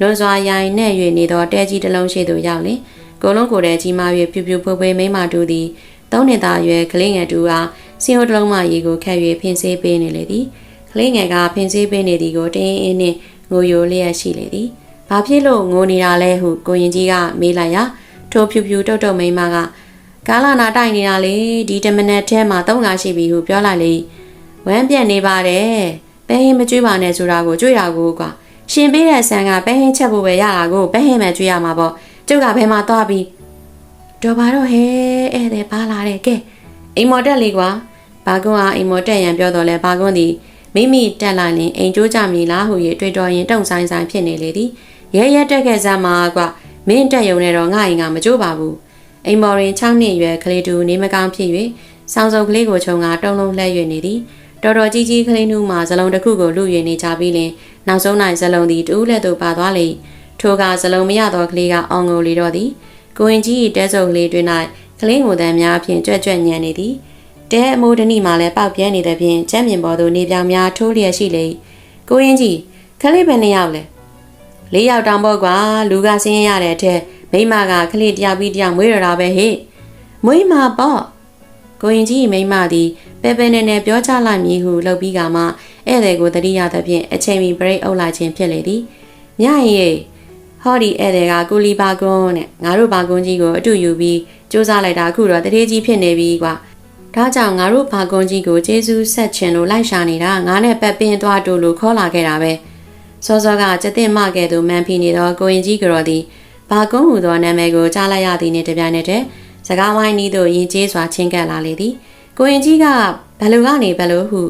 A: လွန်စွာရိုင်နှဲ့၍နေသောတဲကြီးတစ်လုံးရှိသို့ရောက်လင်ကိုလုံးကိုယ်တဲ့ကြီးမား၍ပြူပြူဖွေးဖွေးမိမတူသည်သုံးနှစ်သားအရွယ်ကလေးငယ်တူအားစင်ဟိုတလုံးမှရေကိုခက်၍ဖင်ဆေးပေးနေလေသည်ကလေးငယ်ကဖင်ဆေးပေးနေသည်ကိုတင်းအင်းနှင့်ငိုယိုလျက်ရှိလေသည် ဘာဖြစ်လို့ငိုနေတာလဲဟုကိုရင်ကြီးကမေးလိုက်ရာထိုဖြူဖြူတုတ်တုတ်မိန်းမကကာလာနာတိုက်နေတာလေဒီတမနက်ထဲမှာသုံးငါရှိပြီဟုပြောလိုက်လေဝမ်းပြက်နေပါတယ်ပဲဟင်းမကျွေးပါနဲ့ဆိုတာကိုကြွေးတာကိုကွာရှင်ပေးတဲ့ဆန်ကပဲဟင်းချက်ဖို့ပဲရတာကိုပဲဟင်းမှကျွေးရမှာပေါ့ကျုပ်ကဘယ်မှာသွားပြီးတော်ပါတော့ဟဲဧည့်သည်ပါလာတဲ့ကဲအိမ်မော်တက်လေးကွာဘာကွန်းဟာအိမ်မော်တက်ရန်ပြောတော့လဲဘာကွန်းသည်မိမိတက်လိုက်ရင်အိမ်ကျိုးကြမည်လားဟု၍တွေ့တော်ရင်တုံဆိုင်ဆိုင်ဖြစ်နေလေသည် ရဲရဲတက်ခဲ့စမ်းမှာကွာမင်းတက်ယုံနဲ့တော့ငါ့အိမ်ကမကြိုးပါဘူးအိမ်မော်ရင်6နှစ်ရွယ်ကလေးတူနေမကောင်းဖြစ်၍ဆောင်းစုံကလေးကိုခြုံကတုံလုံးလှည့်၍နေသည်တော်တော်ကြီးကြီးကလေးနှူးမှဇလုံးတစ်ခုကိုလူ၍နေကြပြီးလင်နောက်ဆုံးနိုင်ဇလုံးသည်တူးလက်သို့ပါသွားလေထိုကဇလုံးမရသောကလေးကအောင်ငိုလေတော့သည်ကိုရင်ကြီးတဲစုံကလေးတွင်၌ကလေးငိုတမ်းများဖြင့်ကြွက်ကြွက်ညံနေသည်တဲအမိုးတနည်းမှလည်းပေါက်ပြဲနေသည်ဖြင့်ကျမ်းမြင်ပေါ်သို့နေပြောင်များထိုးလျက်ရှိလေကိုရင်ကြီးကလေးပဲနှစ်ယောက်လဲ လေးယောက်တောင်ပေါ့ကွာလူကဆင်းရဲရတဲ့အထက်မိမကကလေးတယောက်ပြီးတယောက်မွေးရတာပဲဟေ့မွေးမှာပေါ့ကိုရင်ကြီးမိမသည်ပဲပဲနဲ့နဲ့ပြောချလိုက်မည်ဟုလှုပ်ပြီးကမှဧည့်သည်ကိုတတိယသဖြင့်အချိန်မီဘရိတ်အုပ်လိုက်ခြင်းဖြစ်လေသည်ညရင်ဟောဒီဧည့်သည်ကကိုလီပါကွန်းနဲ့ငါတို့ပါကွန်းကြီးကိုအတူယူပြီးစူးစမ်းလိုက်တာအခုတော့တတိကြီးဖြစ်နေပြီကွာဒါကြောင့်ငါတို့ဘာကွန်ကြီးကိုကျေးဇူးဆက်ချင်လို့လိုက်ရှာနေတာငါနဲ့ပတ်ပင်းသွားတူလို့ခေါ်လာခဲ့တာပဲ စောစောကကျတဲ့မကဲ့သို့မန်ဖီနေသောကိုရင်ကြီးကတော်သည်ဘာကွန်ဟူသောနာမည်ကိုကြားလိုက်ရသည်နှင့်တပြိုင်နက်တည်းစကားဝိုင်းဤသို့ယဉ်ကျေးစွာချင်းကပ်လာလေသည်ကိုရင်ကြီးကဘယ်လိုကနေဘယ်လိုဟု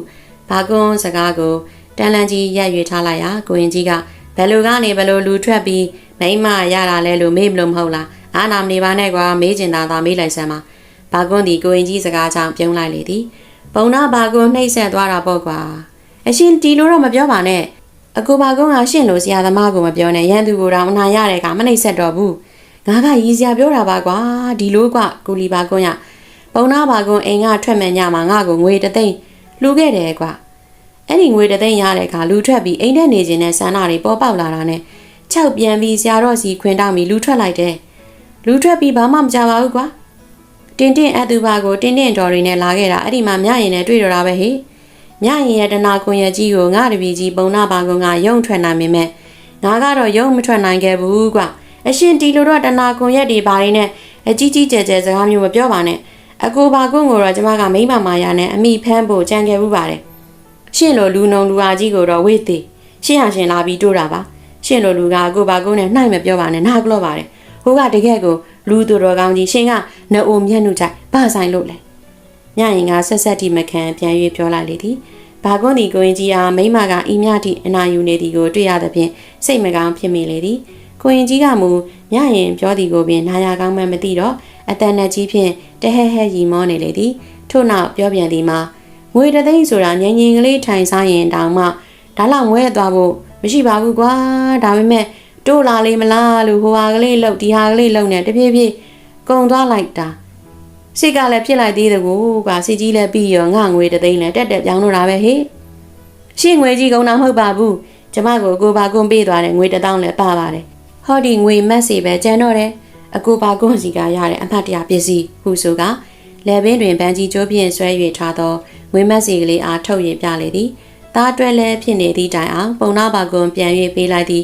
A: ဘာကွန်စကားကိုတန်လန်ကြီးရက်ရွေထားလိုက်ရာကိုရင်ကြီးကဘယ်လိုကနေဘယ်လိုလူထွက်ပြီးမိမရတာလဲလို့မေးမလို့မဟုတ်လားအာနာမနေပါနဲ့ကွာမေးကျင်တာသာမေးလိုက်စမ်းပါဘာကွန်းဒီကိုရင်ကြီးစကားကြောင့်ပြုံးလိုက်လေသည်ပုံနာဘာကွန်းနှိမ့်ဆက်သွားတာပေါ့ကွာအရှင်တီလို့တော့မပြောပါနဲ့ အကူဘာကွန်းကရှင့်လို့ဆရာသမားကိုမပြောနဲ့ရန်သူကိုတော့အနာရတဲ့ကမနှိမ့်ဆက်တော့ဘူးငါကရည်စရာပြောတာပါကွာဒီလိုကကိုလီဘာကွန်းရပုံနာဘာကွန်းအိမ်ကထွက်မှန်ညမှာငါ့ကိုငွေတသိန်းလှူခဲ့တယ်ကွာအဲ့ဒီငွေတသိန်းရတဲ့အခါလူထွက်ပြီးအိမ်ထဲနေခြင်းနဲ့ဆန္ဒတွေပေါ်ပေါက်လာတာနဲ့ခြောက်ပြန်ပြီးဆရာတော်စီခွင်တောက်ပြီးလူထွက်လိုက်တယ်လူထွက်ပြီးဘာမှမကြပါဘူးကွာတင်းတင်းအတူပါကိုတင်းတင်းတော်တွေနဲ့လာခဲ့တာအဲ့ဒီမှာမြရင်နဲ့တွေ့တော့တာပဲဟေ့ မြရင်ရဲ့တနာကွန်ရကြီးကိုငါတပီကြီးပုံနာပါကွန်ကယုံထွက်နိုင်မိမဲ့ငါကတော့ယုံမထွက်နိုင်ခဲ့ဘူးကွာအရှင်တီလိုတော့တနာကွန်ရက်တွေဘာတွေနဲ့အကြီးကြီးကျယ်ကျယ်စကားမျိုးမပြောပါနဲ့အကိုပါကွန်ကိုတော့ကျမကမိမမာယာနဲ့အမိဖမ်းဖို့ကြံခဲ့ဘူးပါတယ်ရှင့်လိုလူနုံလူအားကြီးကိုတော့ဝေးသေးရှင့်ဟာရှင်လာပြီးတို့တာပါရှင့်လိုလူကအကိုပါကွန်နဲ့နှိုက်မပြောပါနဲ့နားကလော့ပါတယ်ဟိုကတကယ်ကိုလူသူတော်ကောင်းကြီးရှင်ကနှအိုမျက်နှုကြိုက်ဘာဆိုင်လို့လဲ ညရင်ကဆက်ဆက်တီမခံပြန်၍ပြောလိုက်လေသည်ဘာကွန်းဒီကိုရင်ကြီးအားမိမကအီမြတိအနာယူနေသည်ကိုတွေ့ရသဖြင့်စိတ်မကောင်းဖြစ်မိလေသည်ကိုရင်ကြီးကမူညရင်ပြောသည်ကိုပင်နာယာကောင်းမှမသိတော့အတန်နဲ့ကြီးဖြင့်တဟဲဟဲရီမောနေလေသည်ထို့နောက်ပြောပြန်သည်မှာငွေတသိန်းဆိုတာငြိမ်ငြိမ်ကလေးထိုင်စားရင်တောင်မှဒါလောက်ငွေသွားဖို့မရှိပါဘူးကွာဒါပေမဲ့တိုးလာလေမလားလို့ဟိုဟာကလေးလှုပ်ဒီဟာကလေးလှုပ်နေတဖြည်းဖြည်းကုံသွားလိုက်တာ စိတ်ကလည်းဖြစ်လိုက်သေးတယ်ကိုကစိတ်ကြီးလည်းပြီးရောငါငွေတသိန်းလည်းတက်တက်ပြောင်းလို့တာပဲဟေ့ရှင်းငွေကြီးကုံတာမဟုတ်ပါဘူးကျမကိုကိုပါကွန်းပေးသွားတယ်ငွေတစ်တောင်းလည်းပါပါတယ်ဟောဒီငွေမက်စီပဲကျန်တော့တယ်အကိုပါကွန်းစီကရတဲ့အမှတ်တရပစ္စည်းဟုဆိုကလက်ဘင်းတွင်ဗန်ကြီးကျိုးဖြင့်ဆွဲ၍ထားသောငွေမက်စီကလေးအားထုတ်ရပြလေသည်သားတွဲလဲဖြစ်နေသည့်တိုင်အောင်ပုံနာပါကွန်းပြန်၍ပေးလိုက်သည်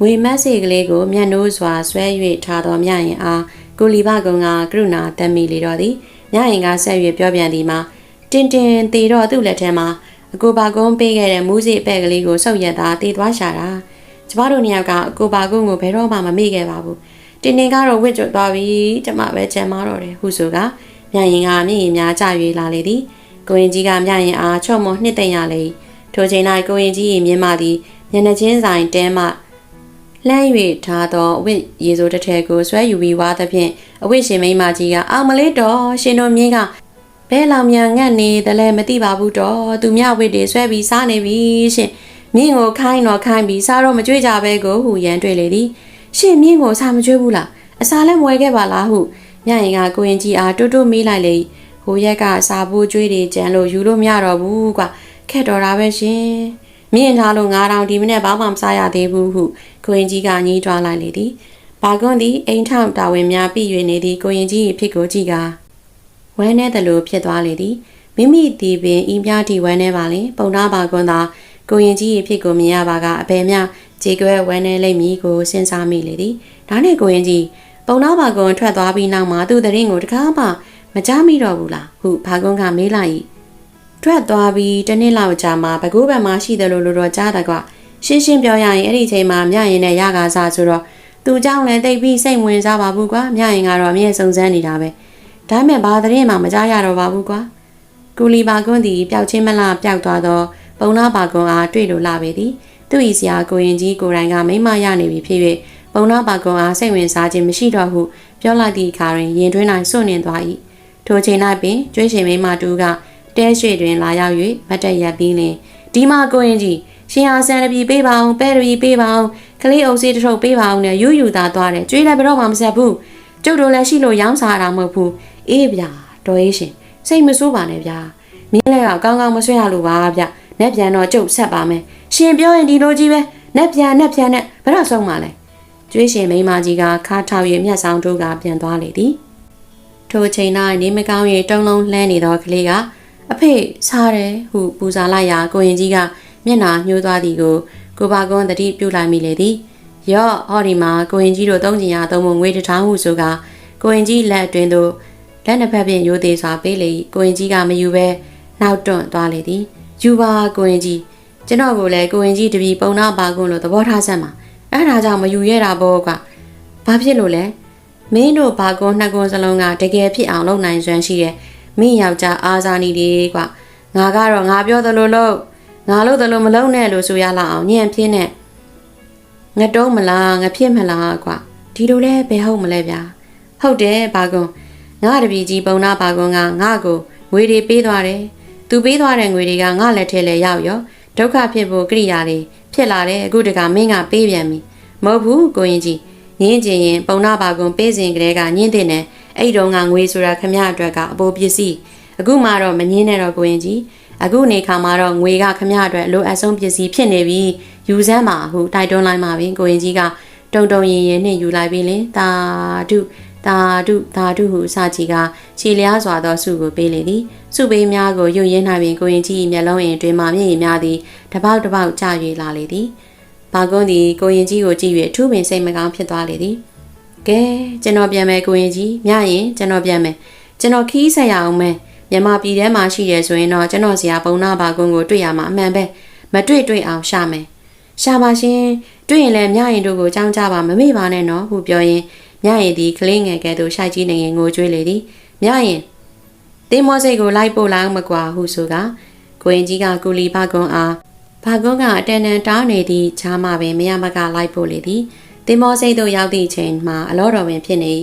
A: ငွေမက်စီကလေးကိုမျက်နှိုးစွာဆွဲ၍ထားသောမြရင်အား ကိုလီဘကုံကကရုဏာတမ်းမိလေတော့သည်ညညရင်ကဆက်၍ပြောပြန်သည်မှာတင်တင်တေတော့သူ့လက်ထဲမှာအကိုပါကုန်းပေးခဲ့တဲ့မူးစီအပဲ့ကလေးကိုဆုပ်ရက်သားတေးသွားရှာတာကျမတို့နှစ်ယောက်ကအကိုပါကုန်းကိုဘယ်တော့မှမမေ့ခဲ့ပါဘူးတင်တင်ကတော့ဝစ်ကျွတ်သွားပြီကျမပဲချမ်းမတော့တယ်ဟုဆိုကညရင်ကမြင့်ရင်များကြ၍လာလေသည်ကိုရင်ကြီးကမြရင်အားချော့မော်နှစ်သိမ့်ရလေထိုချိန်၌ကိုရင်ကြီး၏မြင်မသည်မျက်နှာချင်းဆိုင်တဲမှ လှမ်း၍ထားသောအဝိရေစိုးတစ်ထည်ကိုဆွဲယူပြီးဝါသဖြင့်အဝိရှင်မိန်းမကြီးကအောင်မလေးတော်ရှင်တို့မြင်းကဘဲလောင်မြန်ငတ်နေတယ်လဲမသိပါဘူးတော်သူမြဝိတွေဆွဲပြီးစားနေပြီရှင်မြင်းကိုခိုင်းတော့ခိုင်းပြီးစားတော့မကြွေးကြပဲကိုဟူရန်တွေ့လေသည်ရှင်မြင်းကိုစားမကြွေးဘူးလားအစာလည်းမဝဲခဲ့ပါလားဟုမြရင်ကကိုရင်ကြီးအားတွတ်တွတ်မေးလိုက်လေဟိုရက်ကစားဖို့ကြွေးတွေကြံလို့ယူလို့မရတော့ဘူးကွာခက်တော်တာပဲရှင်မြင့်ထားလို့9000ဒီမနေ့ဘာမှမစားရသေးဘူးဟု ကိုရင်ကြီးကညှိတွားလိုက်လေသည်ဘာကွန်းသည်အိမ်ထောင်တာဝန်များပြည့်၍နေသည့်ကိုရင်ကြီး၏ဖြစ်ကိုကြည့်ကာဝမ်းနေသလိုဖြစ်သွားလေသည်မိမိဒီပင်ဤပြားတီဝမ်းနေပါလေပုံသားပါကွန်းသာကိုရင်ကြီး၏ဖြစ်ကိုမြင်ရပါကအပေမြခြေကွဲဝမ်းနေလိမ့်မည်ကိုစဉ်းစားမိလေသည်ဒါနဲ့ကိုရင်ကြီးပုံသားပါကွန်းထွက်သွားပြီးနောက်မှာသူ့တရင်ကိုတကားမှမကြားမိတော့ဘူးလားဟုဘာကွန်းကမေးလိုက်၏ထွက်သွားပြီးတနေ့လောက်ကြာမှဘကိုးဘက်မှာရှိတယ်လို့လို့တော့ကြားတယ်ကွ ရှင်းရှင်းပြောရရင်အဲ့ဒီချိန်မှာမြရင်နဲ့ရကားစားဆိုတော့သူเจ้าလည်းတိတ်ပြီးစိတ်ဝင်စားပါဘူးကွာမြရင်ကတော့အမြဲစုံစမ်းနေတာပဲဒါပေမဲ့ဘာသတင်းမှမကြားရတော့ပါဘူးကွာကူလီပါကွန်းသည်ပျောက်ချင်းမလားပျောက်သွားတော့ပုံနာပါကွန်းအားတွေ့လို့လာပေသည်သူ့ဤစရာကိုရင်ကြီးကိုတိုင်ကမိမရနေပြီဖြစ်၍ပုံနာပါကွန်းအားစိတ်ဝင်စားခြင်းမရှိတော့ဟုပြောလိုက်သည့်အခါတွင်ရင်တွင်း၌စွန့်နေသွား၏ထိုချိန်၌ပင်ကျွေးရှင်မိမတူကတဲရွှေတွင်လာရောက်၍မတ်တက်ရပ်ပြီးလင်ဒီမှာကိုရင်ကြီး ရှင်ဟာဆန်တပြီပေးပါအောင်ပဲတပြီပေးပါအောင်ကလေးအုပ်စေးတစ်ထုပ်ပေးပါအောင်နဲ့ယူယူသားသွားတယ်ကျွေးလည်းဘယ်တော့မှမဆက်ဘူးကျုပ်တို့လည်းရှိလို့ရောင်းစားတာမဟုတ်ဘူးအေးဗျာတော်ရေးရှင်စိတ်မဆိုးပါနဲ့ဗျာမင်းလည်းကကောင်းကောင်းမဆွဲရလို့ပါဗျနက်ပြန်တော့ကျုပ်ဆက်ပါမယ်ရှင်ပြောရင်ဒီလိုကြီးပဲနက်ပြန်နက်ပြန်နဲ့ဘယ်တော့ဆုံးမှလဲကျွေးရှင်မိန်းမကြီးကခါထောက်၍မျက်ဆောင်တို့ကပြန်သွားလေသည်ထိုချိန်၌နေမကောင်း၍တုံးလုံးလှမ်းနေသောကလေးကအဖေစားတယ်ဟုပူဇာလိုက်ရာကိုရင်ကြီးက မျက်နာညှိုးသွားသည်ကိုကိုပါကွန်းတတိပြုလိုက်မိလေသည်ရော့ဟောဒီမှာကိုရင်ကြီးတို့သုံးကျင်ရသုံးဖို့ငွေတစ်ထောင်ဟုဆိုကကိုရင်ကြီးလက်အတွင်းသို့လက်နှစ်ဖက်ဖြင့်ရိုးသေးစွာပေးလေကိုရင်ကြီးကမယူဘဲနောက်တွန့်သွားလေသည်ယူပါကိုရင်ကြီးကျွန်တော်ကိုလည်းကိုရင်ကြီးတပီပုံနာပါကွန်းလို့သဘောထားစမ်းပါအဲ့ဒါကြောင့်မယူရတာပေါ့ကွာဘာဖြစ်လို့လဲမင်းတို့ဘာကွန်းနှစ်ကွန်းစလုံးကတကယ်ဖြစ်အောင်လုပ်နိုင်စွမ်းရှိတယ်မင်းယောက်ျားအားစားနေတယ်ကွာငါကတော့ငါပြောသလိုလို့ ငါလို့သလိုမလုံးနဲ့လို့ဆိုရလောက်အောင်ညံ့ပြင်းနဲ့ငတုံးမလားငဖြစ်မလားကွာဒီလိုလဲဘယ်ဟုတ်မလဲဗျာဟုတ်တယ်ဘာကွန်းငါတပီကြီးပုံနာဘာကွန်းကငါ့ကိုငွေတွေပေးသွားတယ်သူပေးသွားတဲ့ငွေတွေကငါလက်ထဲလဲရောက်ရောဒုက္ခဖြစ်ဖို့ကိရိယာတွေဖြစ်လာတယ်အခုတကမင်းကပေးပြန်ပြီမဟုတ်ဘူးကိုရင်ကြီးညင်းကျင်ရင်ပုံနာပါကွန်ပေးစဉ်ကလေးကညင်းတဲ့နဲ့အဲ့တုန်းကငွေဆိုတာခမရအတွက်ကအပိုးပစ္စည်းအခုမှတော့မငင်းနဲ့တော့ကိုရင်ကြီး အခုနေခါမှာတော့ငွေကခမရအတွက်လိုအပ်ဆုံးပစ္စည်းဖြစ်နေပြီယူစမ်းပါဟုတိုက်တွန်းလိုက်ပါပြီကိုရင်ကြီးကတုံတုံရင်ရင်နဲ့ယူလိုက်ပြီးလင်တာဓုတာဓုတာဓုဟုအစကြီးကခြေလျားစွာသောစုကိုပေးလေသည်စုပေးများကိုယုံရင်းနိုင်ပင်ကိုရင်ကြီးမျက်လုံးရင်တွင်မှမျက်ရည်များသည်တပေါက်တပေါက်ကျ၍လာလေသည်ဘာကွန်းသည်ကိုရင်ကြီးကိုကြည့်၍ထူးပင်စိတ်မကောင်းဖြစ်သွားလေသည်ကဲကျွန်တော်ပြန်မယ်ကိုရင်ကြီးမြရင်ကျွန်တော်ပြန်မယ်ကျွန်တော်ခီးဆက်ရအောင်မယ် မြန်မာပြည်ထဲမှာရှိရဲဆိုရင်တော့ကျွန်တော်ဆရာပုံနာဘာကွန်းကိုတွေ့ရမှာအမှန်ပဲမတွေ့တွေ့အောင်ရှာမယ်ရှာပါရှင်တွေ့ရင်လည်းမြရင်တို့ကိုကြောင်းကြပါမမေ့ပါနဲ့နော်ဟုပြောရင်မြရင်ဒီကလေးငယ်ကဲ့သို့ရှိုက်ကြီးနေရင်ငိုကြွေးလေသည်မြရင်တင်းမောစိတ်ကိုလိုက်ပို့လိုက်မကွာဟုဆိုကကိုရင်ကြီးကကူလီဘကွန်းအားဘာကွန်းကအတန်တန်တားနေသည့်ချားမှပင်မရမကလိုက်ပို့လေသည်တင်မောစိတ်သို့ရောက်သည့်အချိန်မှာအလောတော်ပင်ဖြစ်နေ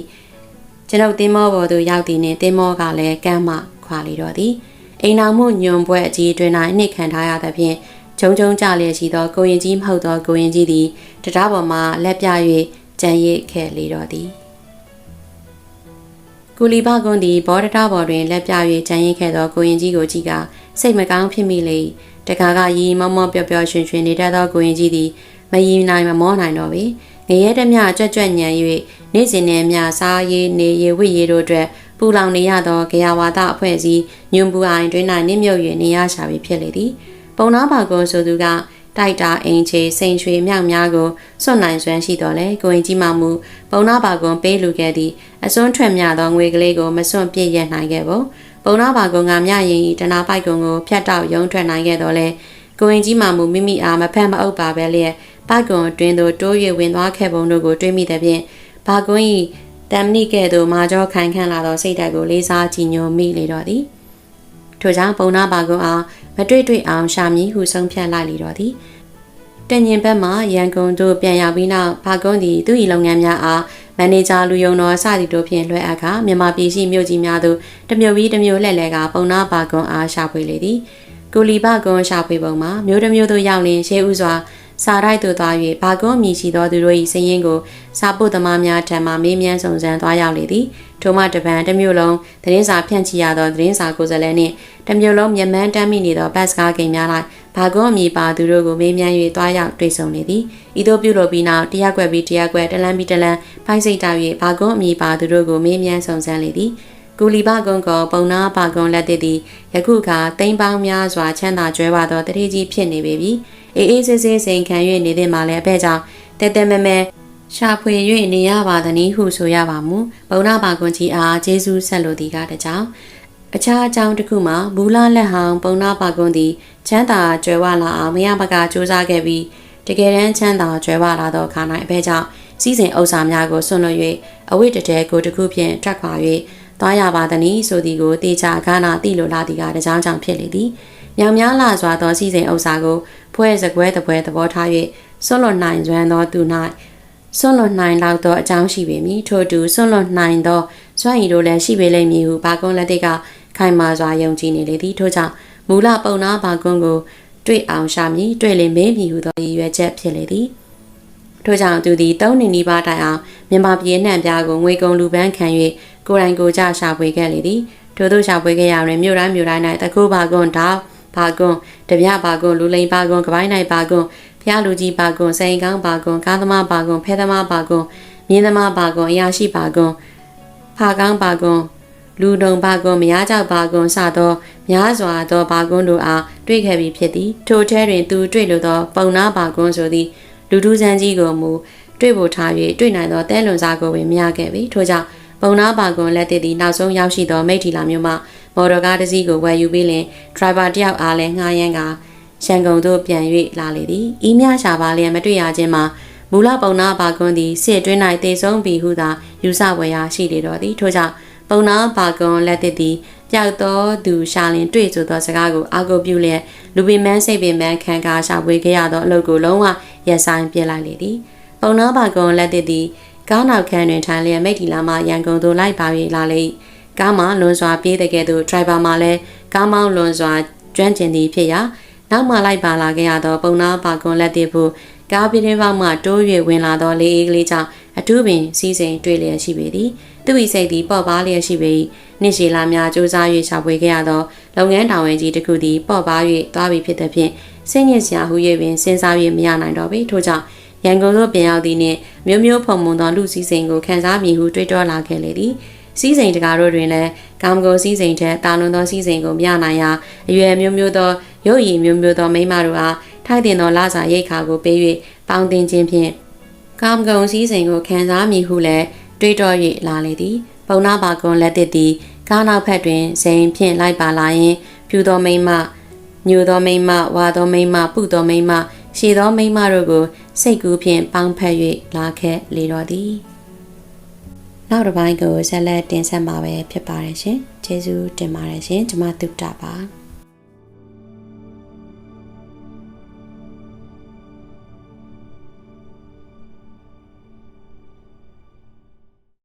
A: ကျွန်ုပ်တင်မောဘော်သို့ရောက်သည့်နှင့်တင်မောကလည်းကမ်းမှ ခွာလေတော့သည်အိမ်တော်မှုညွန်ပွဲအကြီးတွင်၌နှိခံထားရသဖြင့်ဂျုံဂျုံကြလျက်ရှိသောကိုရင်ကြီးမဟုတ်သောကိုရင်ကြီးသည်တရားပေါ်မှလက်ပြ၍ကြံရစ်ခဲ့လေတော့သည်ကူလီဘကွန်သည်ဘောဒတာဘော်တွင်လက်ပြ၍ကြံရစ်ခဲ့သောကိုရင်ကြီးကိုကြည့်ကစိတ်မကောင်းဖြစ်မိလေတကာကရီမောမောပျော်ပျော်ရွှင်ရွှင်နေတတ်သောကိုရင်ကြီးသည်မယီနိုင်မမောနိုင်တော့ပေငရဲတမျှကြွက်ကြွက်ညံ၍နေ့စဉ်နဲ့မျှစားရည်နေရဝိရည်တို့အတွက် ပူလောင်နေရသောဂယဝါဒအဖွဲ့အစည်းညွန်ပူအိုင်တွင်၌နစ်မြုပ်၍နေရရှာပြီးဖြစ်လေသည်ပုံနာပါကောဆိုသူကတိုက်တာအင်ချေစိန်ရွှေမြောက်များကိုစွန့်နိုင်စွမ်းရှိတော်လဲကိုရင်ကြီးမှမူပုံနာပါကွန်ပေးလူခဲ့သည်အစွန်းထွက်မြသောငွေကလေးကိုမစွန့်ပြည့်ရနိုင်ခဲ့ဘူးပုံနာပါကွန်ကမြရင်ဤတနာပိုက်ကွန်ကိုဖြတ်တောက်ရုံထွက်နိုင်ခဲ့တော်လဲကိုရင်ကြီးမှမူမိမိအားမဖက်မအုပ်ပါပဲလျက်ပိုက်ကွန်အတွင်းသို့တိုး၍ဝင်သွားခဲ့ပုံတို့ကိုတွေးမိတဲ့ဖြင့်ဘာကွန်ဤ တမ်နိကဲ့သို့မာကျောခိုင်ခန့်လာသောစိတ်ဓာတ်ကိုလေးစားကြည်ညိုမိလေတော့သည်ထို့ကြောင့်ပုံနာပါကွန်အားမတွေ့တွေ့အောင်ရှာမည်ဟုဆုံးဖြတ်လိုက်လေတော့သည်တညင်ဘက်မှရန်ကုန်သို့ပြန်ရောက်ပြီးနောက်ဘာကွန်သည်သူ၏လုပ်ငန်းများအားမန်နေဂျာလူယုံတော်စသည်တို့ဖြင့်လွှဲအပ်ခါမြန်မာပြည်ရှိမြို့ကြီးများသို့တမျိုးပြီးတမျိုးလှည့်လဲကပုံနာပါကွန်အားရှာဖွေလေသည်ကိုလီဘကွန်ရှာဖွေပုံမှာမျိုးတစ်မျိုးသို့ရောက်လင်ရှေးဥစွာ စာရိုက်သို့သွား၍ဘာကွန်မြည်ရှိသောသူတို့၏စည်ရင်ကိုစာပုတ်သမားများထံမှမေးမြန်းစုံစမ်းသွားရောက်လေသည်ထိုမှတပံတစ်မျိုးလုံးသတင်းစာဖြန့်ချီရသောသတင်းစာကိုယ်စားလှယ်နှင့်တစ်မျိုးလုံးမြမန်းတမ်းမိနေသောဘတ်စကားကိန်းများလိုက်ဘာကွန်အမည်ပါသူတို့ကိုမေးမြန်း၍သွားရောက်တွေ့ဆုံနေသည်ဤသို့ပြုလုပ်ပြီးနောက်တရားကွက်ပြီးတရားကွက်တလန်းပြီးတလန်းဖိုက်စိတ်တောက်၍ဘာကွန်အမည်ပါသူတို့ကိုမေးမြန်းစုံစမ်းလေသည်ကူလီဘကွန်ကောပုံနာပါကွန်လက်တစ်သည်ယခုခါတိမ်ပေါင်းများစွာချမ်းသာကြွယ်ဝသောတတိကြီးဖြစ်နေပေပြီ အေးအေးဆေးဆေးစိန်ခံ၍နေတဲ့မှာလည်းအပဲ့ကြောင့်တဲတဲမဲမဲရှာဖွေ၍နေရပါသည်နည်းဟုဆိုရပါမူပုံနာပါကွန်ကြီးအားဂျေဇူးဆက်လိုသည်ကတကြောင်အခြားအကြောင်းတစ်ခုမှာဘူလာလက်ဟောင်ပုံနာပါကွန်သည်ချမ်းသာကြွယ်ဝလာအောင်မရပကစူးစမ်းခဲ့ပြီးတကယ်တမ်းချမ်းသာကြွယ်ဝလာသောခါ၌အပဲ့ကြောင့်စီးစိမ်ဥစ္စာများကိုဆွန့်လွတ်၍အဝိတ္တတဲကိုတစ်ခုဖြင့်ထွက်ခွာ၍သွားရပါသည်။ဆိုသည်ကိုတေချာဂါနာတိလိုလာသည်ကတကြောင်ကြောင့်ဖြစ်လေသည်။ မြောင်များလာစွာသောစီစဉ်ဥစ္စာကိုဖွဲ့စကွဲတပွဲသဘောထား၍ဆွလွန်နိုင်စွမ်းသောသူ၌ဆွလွန်နိုင်လောက်သောအကြောင်းရှိပေမည်ထို့တူဆွလွန်နိုင်သောစွမ်းရည်တို့လည်းရှိပေလိမ့်မည်ဟုဘာကွန်လက်တိတ်ကခိုင်မာစွာယုံကြည်နေလေသည်ထို့ကြောင့်မူလပုံနာဘာကွန်ကိုတွေ့အောင်ရှာမည်တွေ့လင်မေးမည်ဟုသောရည်ရွယ်ချက်ဖြစ်လေသည်ထို့ကြောင့်သူသည်သုံးနေနီးပါးတိုင်အောင်မြန်မာပြည်နှံပြားကိုငွေကုန်လူပန်းခံ၍ကိုယ်တိုင်ကိုကြရှာဖွေခဲ့လေသည်ထို့သောရှာဖွေခဲ့ရတွင်မြို့တိုင်းမြို့တိုင်း၌တကူဘာကွန်တောက် ဘာကွန်တပြဘာကွန်လူလိန်ဘာကွန်ကပိုင်းနိုင်ဘာကွန်ဖျားလူကြီးဘာကွန်စိန်ကောင်းဘာကွန်ကားသမားဘာကွန်ဖဲသမားဘာကွန်မြင်းသမားဘာကွန်အရာရှိဘာကွန်ဖာကောင်းဘာကွန်လူတုံဘာကွန်မရကြောက်ဘာကွန်စသောများစွာသောဘာကွန်တို့အားတွေ့ခဲ့ပြီးဖြစ်သည်ထိုထဲတွင်သူတွေ့လိုသော ပုံနာဘာကွန်ဆိုသည်လူထူးဆန်းကြီးကိုမူတွေ့ဖို့ထား၍တွေ့နိုင်သောတဲလွန်စားကိုပင်မရခဲ့ပြီထို့ကြောင့်ပုံနာပါကွန်လက်တစ်သည်နောက်ဆုံးရောက်ရှိသောမိထီလာမျိုးမှ မော်တော်ကားတစ်စီးကိုဝယ်ယူပြီးလင်ဒရိုင်ဘာတယောက်အားလည်းငှားရမ်းကရန်ကုန်သို့ပြန်၍လာလေသည်။ဤမြရှာပါလျက်မတွေ့ရခြင်းမှာမူလပုံနာပါကွန်သည်စစ်အတွင်း၌တည်ဆုံးပြီဟုသာယူဆဝယ်ရာရှိလေတော်သည်ထို့ကြောင့်ပုံနာပါကွန်လက်တစ်သည်ပျောက်သောသူရှာလင်တွေ့ဆိုသောစကားကိုအာကိုပြုလျက်လူပင်မန်းစိတ်ပင်မန်းခံကားရှာဖွေခဲ့ရသောအလုပ်ကိုလုံးဝရက်ဆိုင်ပြစ်လိုက်လေသည်ပုံနာပါကွန်လက်တစ်သည်ကားနောက်ခန်းတွင်ထိုင်လျက်မိတ်တီလာမှရန်ကုန်သို့လိုက်ပါ၍လာလေ ကားမှလွန်စွာပြေးတဲ့ကဲ့သို့ဒရိုင်ဘာမှလည်းကားမောင်းလွန်စွာကျွမ်းကျင်သည်ဖြစ်ရာနောက်မှလိုက်ပါလာခဲ့ရသောပုံနာပါကွန်လက်တစ်ဖို့ကားပြင်းပေါက်မှတိုး၍ဝင်လာသောလေးအေးကလေးကြောင့်အထူးပင်စီးစိမ်တွေ့လျက်ရှိပေသည်သူ၏စိတ်သည်ပေါ့ပါလျက်ရှိပေ၏နှစ်ရှည်လာများစူးစမ်း၍ရှာဖွေခဲ့ရသောလုပ်ငန်းတာဝန်ကြီးတစ်ခုသည်ပေါ့ပါ၍သွားပြီဖြစ်သည်ဖြင့်စိတ်ညစ်စရာဟု၍ပင်စဉ်းစား၍မရနိုင်တော့ပေထို့ကြောင့်ရန်ကုန်သို့ပြန်ရောက်သည်နှင့်မျိုးမျိုးဖုံမွန်သောလူစည်းစိမ်ကိုခံစားမိဟုတွေးတောလာခဲ့လေသည် စည်းစိမ်တကားတို့တွင်လည်းကာမဂုဏ်စည်းစိမ်ထက်တာလွန်သောစည်းစိမ်ကိုမရနိုင်ရာအရွယ်မျိုးမျိုးသောရုပ်ရည်မျိုးမျိုးသောမိန်းမတို့အားထိုက်တင်သောလစာရိတ်ခါကိုပေး၍ပေါင်းတင်ခြင်းဖြင့်ကာမဂုဏ်စည်းစိမ်ကိုခံစားမိဟုလည်းတွေးတော၍လာလေသည်ပုံနာပါကွန်လက်တစ်သည်ကားနောက်ဖက်တွင်ဇိမ်ဖြင့်လိုက်ပါလာရင်ဖြူသောမိန်းမညူသောမိန်းမဝါသောမိန်းမပုသောမိန်းမရှည်သောမိန်းမတို့ကိုစိတ်ကူးဖြင့်ပေါင်းဖက်၍လာခဲ့လေတော်သည် နောက်တစ်ပိုင်းကိုဆက်လက်တင်ဆက်မှာပဲဖြစ်ပါတယ်ရှင်ကျေးဇူးတင်ပါတယ်ရှင်ကျွန်မတုတ္တပါ